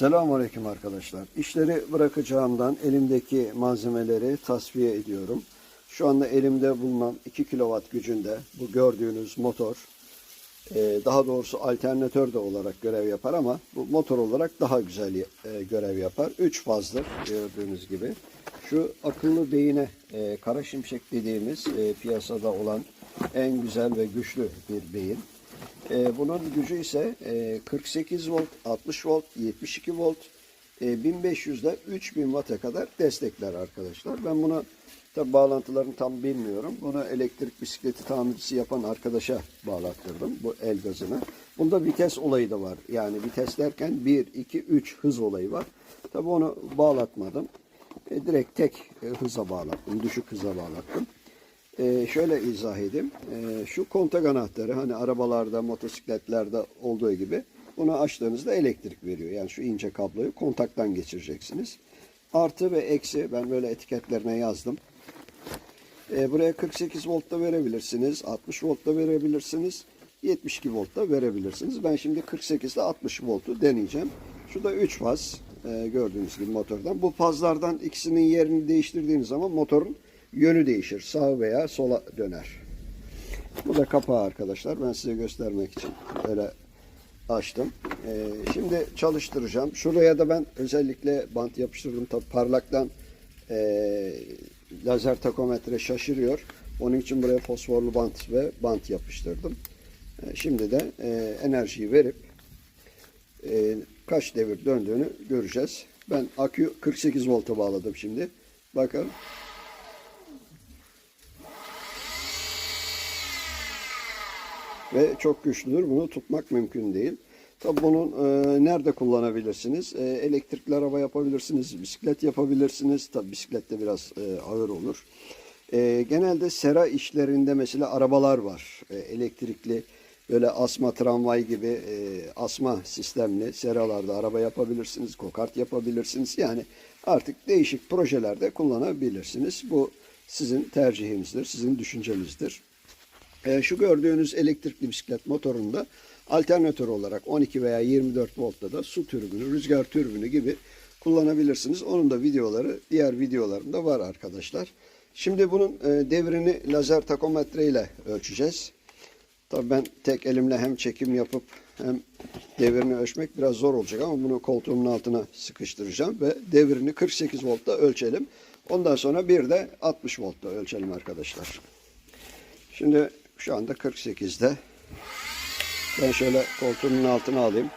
Selamünaleyküm arkadaşlar. İşleri bırakacağımdan elimdeki malzemeleri tasfiye ediyorum. Şu anda elimde bulunan 2 kW gücünde bu gördüğünüz motor e, daha doğrusu alternatör de olarak görev yapar ama bu motor olarak daha güzel e, görev yapar. 3 fazdır gördüğünüz gibi. Şu akıllı beyine e, kara şimşek dediğimiz piyasada olan en güzel ve güçlü bir beyin. E, bunun gücü ise e, 48 volt, 60 volt, 72 volt, e, 1500 ile 3000 watt'a kadar destekler arkadaşlar. Ben bunu tabi bağlantılarını tam bilmiyorum. Bunu elektrik bisikleti tamircisi yapan arkadaşa bağlattırdım bu el gazına. Bunda vites olayı da var. Yani vites derken 1, 2, 3 hız olayı var. Tabi onu bağlatmadım. E, direkt tek e, hıza bağlattım. Düşük hıza bağlattım. Ee, şöyle izah edeyim. Ee, şu kontak anahtarı hani arabalarda, motosikletlerde olduğu gibi bunu açtığınızda elektrik veriyor. Yani şu ince kabloyu kontaktan geçireceksiniz. Artı ve eksi ben böyle etiketlerine yazdım. Ee, buraya 48 volt da verebilirsiniz, 60 volt da verebilirsiniz, 72 volt da verebilirsiniz. Ben şimdi 48 ile 60 voltu deneyeceğim. Şu da 3 faz gördüğünüz gibi motordan. Bu fazlardan ikisinin yerini değiştirdiğiniz zaman motorun yönü değişir. Sağ veya sola döner. Bu da kapağı arkadaşlar. Ben size göstermek için böyle açtım. Ee, şimdi çalıştıracağım. Şuraya da ben özellikle bant yapıştırdım. Tabi parlaktan e, lazer takometre şaşırıyor. Onun için buraya fosforlu bant ve bant yapıştırdım. E, şimdi de e, enerjiyi verip e, kaç devir döndüğünü göreceğiz. Ben akü 48 volta bağladım şimdi. Bakın ve çok güçlüdür. Bunu tutmak mümkün değil. Tabi bunun e, nerede kullanabilirsiniz? E, elektrikli araba yapabilirsiniz, bisiklet yapabilirsiniz. Tabi bisiklet de biraz e, ağır olur. E, genelde sera işlerinde mesela arabalar var. E, elektrikli böyle asma tramvay gibi e, asma sistemli seralarda araba yapabilirsiniz, kokart yapabilirsiniz. Yani artık değişik projelerde kullanabilirsiniz. Bu sizin tercihinizdir, sizin düşüncenizdir. E, şu gördüğünüz elektrikli bisiklet motorunda alternatör olarak 12 veya 24 voltta da su türbünü, rüzgar türbünü gibi kullanabilirsiniz. Onun da videoları diğer videolarımda var arkadaşlar. Şimdi bunun e, devrini lazer takometre ile ölçeceğiz. Tabii ben tek elimle hem çekim yapıp hem devrini ölçmek biraz zor olacak ama bunu koltuğumun altına sıkıştıracağım ve devrini 48 voltta ölçelim. Ondan sonra bir de 60 voltta ölçelim arkadaşlar. Şimdi şu anda 48'de. Ben şöyle koltuğumun altına alayım.